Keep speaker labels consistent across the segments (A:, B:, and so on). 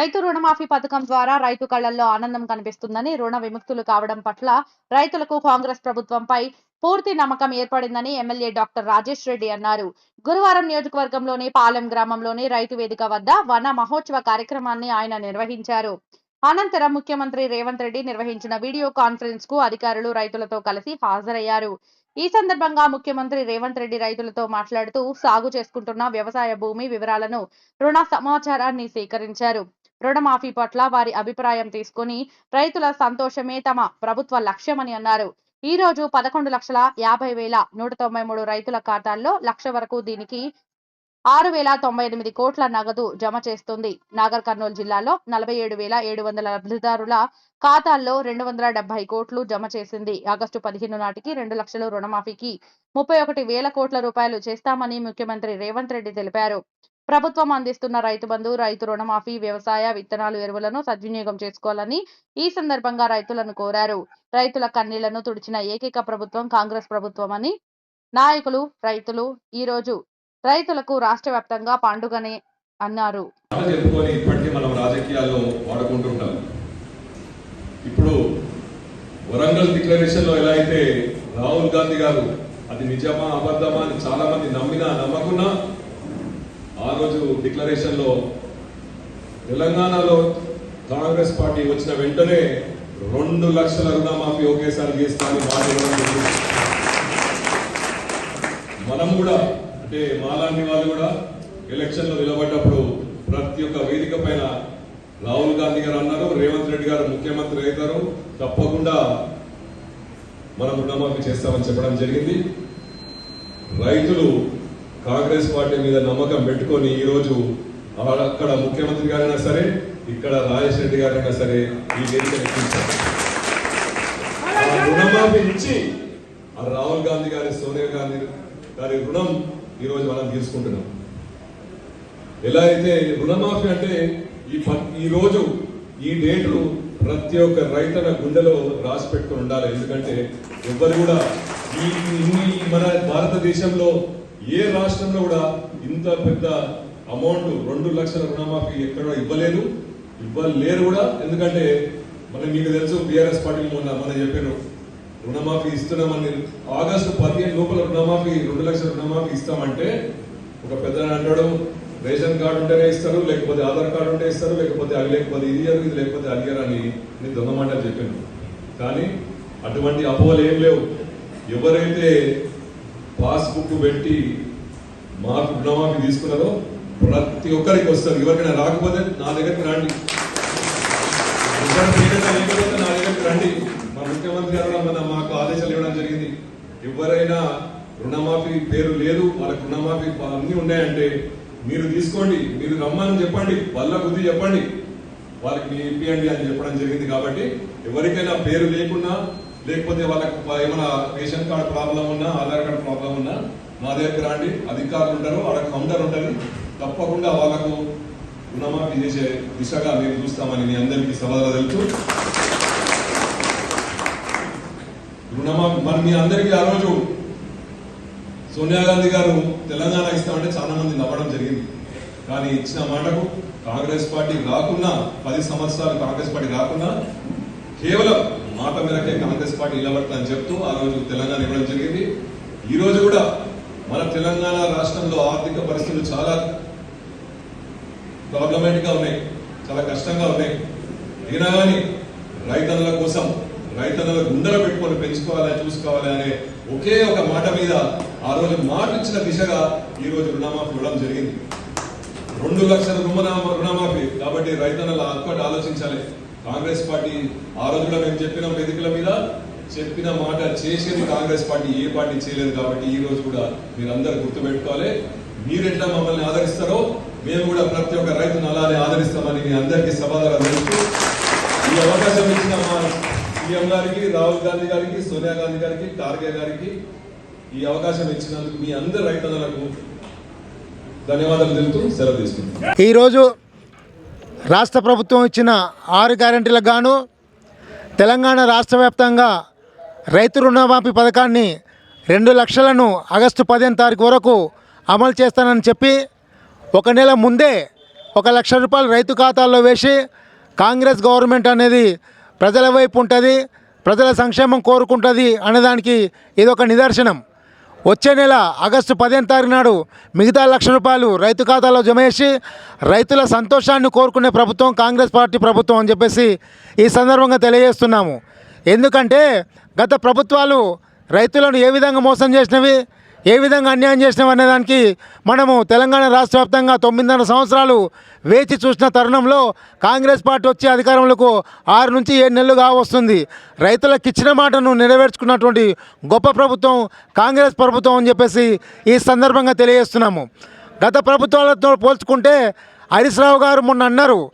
A: రైతు రుణమాఫీ పథకం ద్వారా రైతు కళ్ళల్లో ఆనందం కనిపిస్తుందని రుణ విముక్తులు కావడం పట్ల రైతులకు కాంగ్రెస్ ప్రభుత్వంపై పూర్తి నమ్మకం ఏర్పడిందని ఎమ్మెల్యే డాక్టర్ రాజేష్ రెడ్డి అన్నారు. గురువారం నియోజకవర్గంలోని పాలెం గ్రామంలోని రైతు వేదిక వద్ద వన మహోత్సవ కార్యక్రమాన్ని ఆయన నిర్వహించారు. అనంతరం ముఖ్యమంత్రి రేవంత్ రెడ్డి నిర్వహించిన వీడియో కాన్ఫరెన్స్కు అధికారులు రైతులతో కలిసి హాజరయ్యారు. ఈ సందర్భంగా ముఖ్యమంత్రి రేవంత్ రెడ్డి రైతులతో మాట్లాడుతూ సాగు చేసుకుంటున్న వ్యవసాయ భూమి వివరాలను రుణ సమాచారాన్ని సేకరించారు. రుణమాఫీ పట్ల వారి అభిప్రాయం తీసుకుని రైతుల సంతోషమే తమ ప్రభుత్వ లక్ష్యమని అన్నారు. ఈ రోజు పదకొండు లక్షల యాభై వేల నూట తొంభై మూడు రైతుల ఖాతాల్లో లక్ష వరకు దీనికి ఆరు వేల తొంభై ఎనిమిది కోట్ల నగదు జమ చేస్తుంది. నాగర్ కర్నూలు జిల్లాలో నలభై ఏడు వేల ఏడు వందల లబ్ధిదారుల ఖాతాల్లో రెండు వందల డెబ్బై కోట్లు జమ చేసింది. ఆగస్టు పదిహేను నాటికి రెండు లక్షల రుణమాఫీకి ముప్పై ఒకటి వేల కోట్ల రూపాయలు చేస్తామని ముఖ్యమంత్రి రేవంత్ రెడ్డి తెలిపారు. ప్రభుత్వం అందిస్తున్న రైతు బంధు రైతు రుణమాఫీ వ్యవసాయ విత్తనాలు ఎరువులను సద్వినియోగం చేసుకోవాలని ఈ సందర్భంగా రైతులను కోరారు. రైతుల కన్నీళ్ళను తుడిచిన ఏకైక ప్రభుత్వం కాంగ్రెస్ ప్రభుత్వం అని నాయకులు రైతులు ఈ రోజు రైతులకు రాష్ట్ర వ్యాప్తంగా పండుగనే అన్నారు.
B: ఇప్పుడు వరంగల్ డిక్లరేషన్లో ఎలా అయితే రాహుల్ గాంధీ గారు అది నిజమా అబద్ధమా అని చాలా మంది నమ్మినా నమ్మకున్నా ఆ రోజు డిక్లరేషన్లో తెలంగాణలో కాంగ్రెస్ పార్టీ వచ్చిన వెంటనే రెండు లక్షల రుణమాఫీ ఒకేసారి చేస్తానని మాట మనం కూడా అంటే మాలాంటి వాళ్ళు కూడా ఎలక్షన్లో నిలబడ్డప్పుడు ప్రతి ఒక్క వేదిక పైన రాహుల్ గాంధీ గారు అన్నారు రేవంత్ రెడ్డి గారు ముఖ్యమంత్రి అవుతారు తప్పకుండా మనం రుణమాఫీ చేస్తామని చెప్పడం జరిగింది. రైతులు కాంగ్రెస్ పార్టీ మీద నమ్మకం పెట్టుకొని ఈ రోజు అక్కడ ముఖ్యమంత్రి గారైనా సరే ఇక్కడ రాజేష్ రెడ్డి గారైనా సరే ఈ వేదిక ఎక్కించారు. రుణమాఫీ ఇచ్చి ఆ రాహుల్ గాంధీ గారి సోనియా గాంధీ గారి రుణం ఈ రోజు మనం తీసుకుంటున్నాం. ఎలా అయితే రుణమాఫీ అంటే ఈ ఈరోజు ఈ రోజు ఈ ప్రతి ఒక్క రైతన గుండెలో రాసి పెట్టుకుని ఉండాలి. ఎందుకంటే ఎవ్వరు కూడా ఈ మన భారతదేశంలో ఏ రాష్ట్రంలో కూడా ఇంత పెద్ద అమౌంట్ రెండు లక్షల రుణమాఫీ ఎక్కడ ఇవ్వలేదు? ఇవ్వలేరు కూడా. ఎందుకంటే మనం మీకు తెలుసు బీఆర్ఎస్ పార్టీ మొన్న మనం చెప్పారు రుణమాఫీ ఇస్తున్నామని. ఆగస్టు పదిహేను లోపల రుణమాఫీ రెండు లక్షల రుణమాఫీ ఇస్తామంటే ఒక పెద్ద అంటాడు రేషన్ కార్డు ఉంటేనే ఇస్తారు లేకపోతే ఆధార్ కార్డు ఉంటే ఇస్తారు లేకపోతే అది లేకపోతే ఇది ఇయ్యరు, ఇది లేకపోతే అది అని నేను దొంగ మాటలు చెప్పాను కానీ అటువంటి అపోహలు ఏం లేవు. ఎవరైతే పాస్బుక్ పెట్టి మాకు రుణమాఫీ తీసుకున్నారో ప్రతి ఒక్కరికి వస్తారు ఎవరికైనా రాకపోతే నా దగ్గరికి రండి. లేకపోతే నా దగ్గరికి రండి. మా ముఖ్యమంత్రి గారు మన మాకు ఆదేశాలు ఇవ్వడం జరిగింది. ఎవరైనా రుణమాఫీ పేరు లేదు వాళ్ళకి రుణమాఫీ అన్నీ ఉన్నాయంటే మీరు తీసుకోండి మీరు రమ్మని చెప్పండి వాళ్ళ బుద్ధి చెప్పండి. వాళ్ళకి ఇప్పియండి అని చెప్పడం జరిగింది కాబట్టి ఎవరికైనా పేరు లేకున్నా లేకపోతే వాళ్ళకి ఏమైనా రేషన్ కార్డు ప్రాబ్లం ఉన్నా ఆధార్ కార్డు ప్రాబ్లం ఉన్నా నా దగ్గర రండి అధికారులు ఉంటారు వాళ్ళకి కౌంటర్ ఉంటుంది. తప్పకుండా వాళ్ళకు రుణమాఫీ చేసే దిశగా మేము చూస్తామని మీ అందరికీ సవాలు తెలుసు రుణమాఫీ మరి మీ అందరికీ ఆ రోజు సోనియా గాంధీ గారు తెలంగాణ ఇస్తామంటే చాలా మంది నవ్వడం జరిగింది. కానీ ఇచ్చిన మాటకు కాంగ్రెస్ పార్టీ రాకున్నా పది సంవత్సరాలు కాంగ్రెస్ పార్టీ రాకున్నా కేవలం మాట మేరకే కాంగ్రెస్ పార్టీ నిలబడతానని చెప్తూ ఆ రోజు తెలంగాణ ఇవ్వడం జరిగింది. ఈ రోజు కూడా మన తెలంగాణ రాష్ట్రంలో ఆర్థిక పరిస్థితులు చాలా ప్రాబ్లమేటిక్గా ఉన్నాయి చాలా కష్టంగా ఉన్నాయి. అయినా కానీ రైతన్నుల కోసం రైతన్నుల గుండెలు పెట్టుకొని పెంచుకోవాలని చూసుకోవాలి అనే ఒకే ఒక మాట మీద ఆ రోజు మాట ఇచ్చిన దిశగా ఈ రోజు రుణమాఫీ ఇవ్వడం జరిగింది. రెండు లక్షల రుణమా- రుణమాఫీ. కాబట్టి రైతన్నుల ఒక్కటి ఆలోచించాలి. కాంగ్రెస్ పార్టీ ఆ రోజు కూడా మేము చెప్పిన వేదికల మీద చెప్పిన మాట చేసేది కాంగ్రెస్ పార్టీ ఏ పార్టీ చేయలేదు కాబట్టి ఈ రోజు కూడా మీరందరూ గుర్తుపెట్టుకోవాలి. మీరు ఎట్లా మమ్మల్ని ఆదరిస్తారో మేము కూడా ప్రతి ఒక్క రైతును అలానే ఆదరిస్తామని మీ అందరికీ సమాధానం తెలుస్తూ ఈ అవకాశం ఇచ్చిన మా సీఎం గారికి రాహుల్ గాంధీ గారికి సోనియా గాంధీ గారికి టార్గే గారికి ఈ అవకాశం ఇచ్చినందుకు మీ అందరు రైతన్నలకు ధన్యవాదాలు తెలుపుతూ సెలవు తీసుకుంటాం
C: ఈరోజు రాష్ట్ర ప్రభుత్వం ఇచ్చిన ఆరు గ్యారంటీలకు గాను తెలంగాణ రాష్ట్ర వ్యాప్తంగా రైతు రుణమాఫీ పథకాన్ని రెండు లక్షలను ఆగస్టు పదిహేను తారీఖు వరకు అమలు చేస్తానని చెప్పి ఒక నెల ముందే ఒక లక్ష రూపాయలు రైతు ఖాతాల్లో వేసి కాంగ్రెస్ గవర్నమెంట్ అనేది ప్రజల వైపు ఉంటుంది ప్రజల సంక్షేమం కోరుకుంటుంది అనేదానికి ఇది ఒక నిదర్శనం. వచ్చే నెల ఆగస్టు పదిహేను తారీఖు నాడు మిగతా లక్ష రూపాయలు రైతు ఖాతాలో జమ చేసి రైతుల సంతోషాన్ని కోరుకునే ప్రభుత్వం కాంగ్రెస్ పార్టీ ప్రభుత్వం అని చెప్పేసి ఈ సందర్భంగా తెలియజేస్తున్నాము. ఎందుకంటే గత ప్రభుత్వాలు రైతులను ఏ విధంగా మోసం చేసినవి? ఏ విధంగా అన్యాయం చేసినాం అనేదానికి మనము తెలంగాణ రాష్ట్ర వ్యాప్తంగా తొమ్మిదిన్నర సంవత్సరాలు వేచి చూసిన తరుణంలో కాంగ్రెస్ పార్టీ వచ్చి అధికారంలోకి ఆరు నుంచి ఏడు నెలలు కావస్తుంది రైతులకు ఇచ్చిన మాటను నెరవేర్చుకున్నటువంటి గొప్ప ప్రభుత్వం కాంగ్రెస్ ప్రభుత్వం అని చెప్పేసి ఈ సందర్భంగా తెలియజేస్తున్నాము. గత ప్రభుత్వాలతో పోల్చుకుంటే హరీశ్రావు గారు మొన్న అన్నారు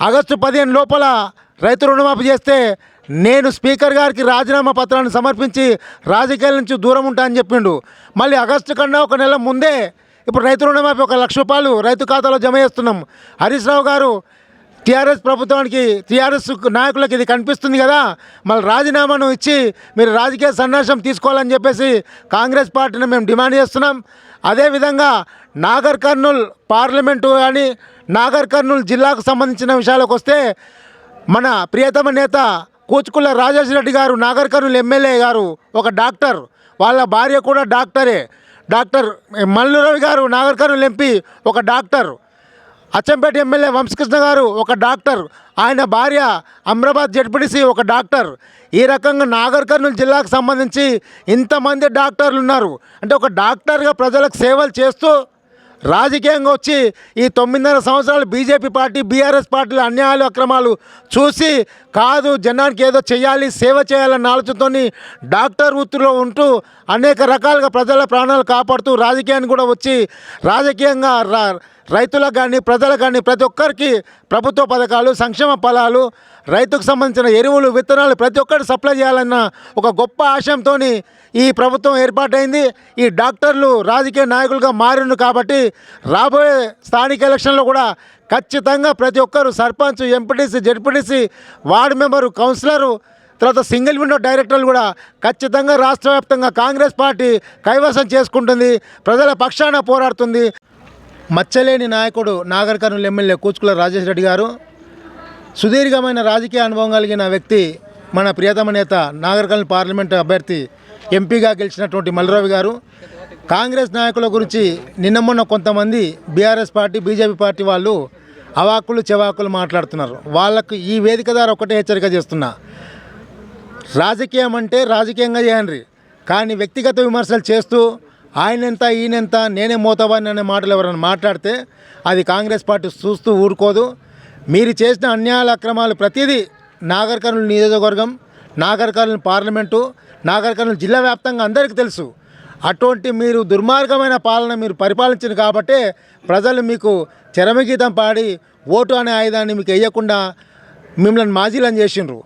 C: ఆగస్టు పదిహేను లోపల రైతు రుణమాఫీ చేస్తే నేను స్పీకర్ గారికి రాజీనామా పత్రాన్ని సమర్పించి రాజకీయాల నుంచి దూరం ఉంటా అని చెప్పిండు. మళ్ళీ ఆగస్టు కన్నా ఒక నెల ముందే ఇప్పుడు రైతు రుణమాఫీ ఒక లక్ష రూపాయలు రైతు ఖాతాలో జమ చేస్తున్నాం. హరీష్ రావు గారు టీఆర్ఎస్ ప్రభుత్వానికి టీఆర్ఎస్ నాయకులకు ఇది కనిపిస్తుంది కదా మళ్ళీ రాజీనామాను ఇచ్చి మీరు రాజకీయ సన్యాసం తీసుకోవాలని చెప్పేసి కాంగ్రెస్ పార్టీని మేము డిమాండ్ చేస్తున్నాం. అదేవిధంగా నాగర్ కర్నూల్ పార్లమెంటు కానీ నాగర్ కర్నూల్ జిల్లాకు సంబంధించిన విషయాలకు వస్తే మన ప్రియతమ నేత కూచుకుల రాజేశ్వరెడ్డి గారు నాగర్ ఎమ్మెల్యే గారు ఒక డాక్టర్. వాళ్ళ భార్య కూడా డాక్టరే. డాక్టర్ మల్లురవి గారు నాగర్ కర్నూల్ ఎంపీ ఒక డాక్టర్. అచ్చంపేట ఎమ్మెల్యే వంశకృష్ణ గారు ఒక డాక్టర్. ఆయన భార్య అమ్రాబాద్ జడ్పీటీసీ ఒక డాక్టర్. ఈ రకంగా నాగర్ కర్నూలు జిల్లాకు సంబంధించి ఇంతమంది డాక్టర్లు ఉన్నారు. అంటే ఒక డాక్టర్గా ప్రజలకు సేవలు చేస్తూ రాజకీయంగా వచ్చి ఈ తొమ్మిదిన్నర సంవత్సరాలు బీజేపీ పార్టీ బీఆర్ఎస్ పార్టీల అన్యాయాలు అక్రమాలు చూసి కాదు జనానికి ఏదో చేయాలి సేవ చేయాలన్న ఆలోచనతో డాక్టర్ వృత్తిలో ఉంటూ అనేక రకాలుగా ప్రజల ప్రాణాలు కాపాడుతూ రాజకీయాన్ని కూడా వచ్చి రాజకీయంగా రా రైతులకు కానీ ప్రజలకు కానీ ప్రతి ఒక్కరికి ప్రభుత్వ పథకాలు సంక్షేమ ఫలాలు రైతుకు సంబంధించిన ఎరువులు విత్తనాలు ప్రతి ఒక్కరికి సప్లై చేయాలన్న ఒక గొప్ప ఆశయంతో ఈ ప్రభుత్వం ఏర్పాటైంది. ఈ డాక్టర్లు రాజకీయ నాయకులుగా మారిండు కాబట్టి రాబోయే స్థానిక ఎలక్షన్లో కూడా ఖచ్చితంగా ప్రతి ఒక్కరు sarpanch MPTC ZPTC ward member councillor తర్వాత సింగిల్ విండో డైరెక్టర్లు కూడా ఖచ్చితంగా రాష్ట్ర వ్యాప్తంగా కాంగ్రెస్ పార్టీ కైవసం చేసుకుంటుంది ప్రజల పక్షాన పోరాడుతుంది. మచ్చలేని నాయకుడు నాగర్కర్నూలు ఎమ్మెల్యే కూచుకుల రాజేష్ రెడ్డి గారు సుదీర్ఘమైన రాజకీయ అనుభవం కలిగిన వ్యక్తి మన ప్రియతమ నేత నాగర్కర్నూలు పార్లమెంటు అభ్యర్థి ఎంపీగా గెలిచినటువంటి మల్లరావు గారు కాంగ్రెస్ నాయకుల గురించి నిన్న మొన్న కొంతమంది బీఆర్ఎస్ పార్టీ బీజేపీ పార్టీ వాళ్ళు అవాకులు చెవాకులు మాట్లాడుతున్నారు. వాళ్ళకు ఈ వేదిక ద్వారా ఒకటే హెచ్చరిక చేస్తున్నా. రాజకీయం అంటే రాజకీయంగా చేయండి. కానీ వ్యక్తిగత విమర్శలు చేస్తూ ఆయనెంత ఈయనెంత నేనే మోతవాడిని అనే మాటలు ఎవరైనా మాట్లాడితే అది కాంగ్రెస్ పార్టీ చూస్తూ ఊరుకోదు. మీరు చేసిన అన్యాయాల అక్రమాలు ప్రతిదీ నాగరికర్ణుల నియోజకవర్గం నాగర్ పార్లమెంటు నాగరికర్ణుల జిల్లా వ్యాప్తంగా అందరికీ తెలుసు. అటువంటి మీరు దుర్మార్గమైన పాలన మీరు పరిపాలించిన కాబట్టే ప్రజలు మీకు చరమగీతం పాడి ఓటు అనే ఆయుధాన్ని మీకు వేయకుండా మిమ్మల్ని మాజీలను చేసిండ్రు.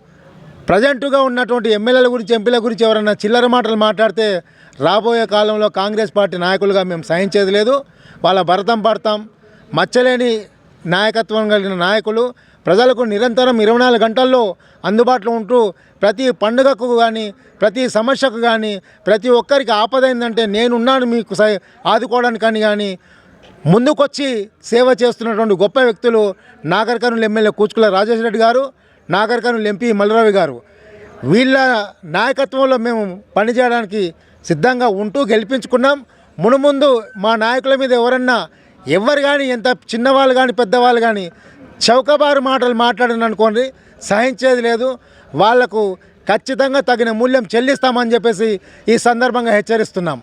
C: ప్రజెంటుగా ఉన్నటువంటి ఎమ్మెల్యేల గురించి ఎంపీల గురించి ఎవరైనా చిల్లర మాటలు మాట్లాడితే రాబోయే కాలంలో కాంగ్రెస్ పార్టీ నాయకులుగా మేము సహించేది లేదు. వాళ్ళ భరతం పడతాం. మచ్చలేని నాయకత్వం కలిగిన నాయకులు ప్రజలకు నిరంతరం ఇరవై నాలుగు గంటల్లో అందుబాటులో ఉంటూ ప్రతి పండుగకు కానీ ప్రతి సమస్యకు కానీ ప్రతి ఒక్కరికి ఆపదైందంటే నేనున్నాను మీకు స ఆదుకోవడానికి కానీ ముందుకొచ్చి సేవ చేస్తున్నటువంటి గొప్ప వ్యక్తులు నాగరికర్నూలు ఎమ్మెల్యే కూచుకుల రాజేష్ రెడ్డి గారు నాగరికర్నూలు ఎంపీ మల్లిరావి గారు. వీళ్ళ నాయకత్వంలో మేము పనిచేయడానికి సిద్ధంగా ఉంటూ గెలిపించుకున్నాం. మునుముందు మా నాయకుల మీద ఎవరన్నా ఎవరు కానీ ఎంత చిన్నవాళ్ళు కానీ పెద్దవాళ్ళు కానీ చౌకబారు మాటలు మాట్లాడిన అనుకోండి సహించేది లేదు. వాళ్ళకు ఖచ్చితంగా తగిన మూల్యం చెల్లిస్తామని చెప్పేసి ఈ సందర్భంగా హెచ్చరిస్తున్నాం.